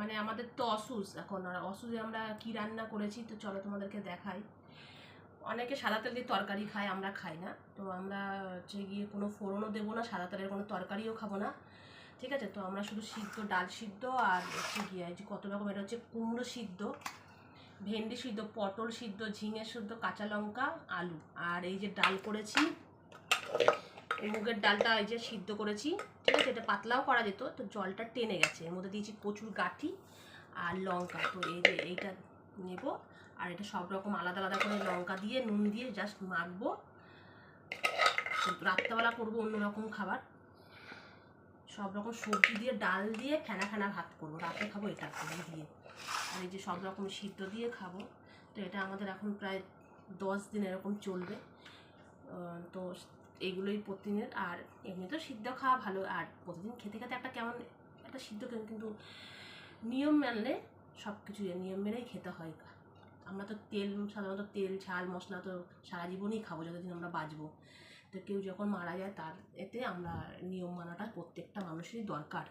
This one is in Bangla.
মানে আমাদের তো অসুস এখন আর আমরা কি রান্না করেছি তো চলো তোমাদেরকে দেখাই। অনেকে সাদা তেল দিয়ে তরকারি খায়, আমরা খাই না। তো আমরা হচ্ছে গিয়ে কোনো ফোড়নও দেবো না, সাদা তেলের কোনো তরকারিও খাব না। ঠিক আছে? তো আমরা শুধু সিদ্ধ, ডাল সিদ্ধ আর হচ্ছে গিয়ে যে কত রকম, এটা হচ্ছে কুমড়ো সিদ্ধ, ভেন্ডি সিদ্ধ, পটল সিদ্ধ, ঝিঙে সিদ্ধ, কাঁচা লঙ্কা, আলু। আর এই যে ডাল করেছি মুগের ডালটা এই যে সিদ্ধ করেছি, ঠিক আছে? এটা পাতলাও করা যেত, তো জলটা টেনে গেছে। এর মধ্যে দিয়েছি প্রচুর গাঠি আর লঙ্কা। তো এই যে এইটা নেব, আর এটা সব রকম আলাদা আলাদা করে লঙ্কা দিয়ে, নুন দিয়ে জাস্ট মাখবো। রাত্রেবেলা করব অন্যরকম খাবার। সব রকম সবজি দিয়ে, ডাল দিয়ে ফেনা ফেনা ভাত করব। রাতে খাব এটা দিয়ে। আর এই যে সব রকম সিদ্ধ দিয়ে খাব। তো এটা আমাদের এখন প্রায় দশ দিন এরকম চলবে। তো এগুলোই প্রতিদিনের আর এমনি তো সিদ্ধ খাওয়া ভালো। আর প্রতিদিন খেতে খেতে একটা কেমন একটা সিদ্ধ কিন্তু নিয়ম মানলে সব কিছু নিয়ম মেনেই খেতে হয়। আমরা তো তেল, সাধারণত তেল, ঝাল, মশলা তো সারা জীবনই খাব, যতদিন আমরা বাঁচবো। তো কেউ যখন মারা যায়, তার এতে আমরা নিয়ম মানাটা প্রত্যেকটা মানুষেরই দরকার।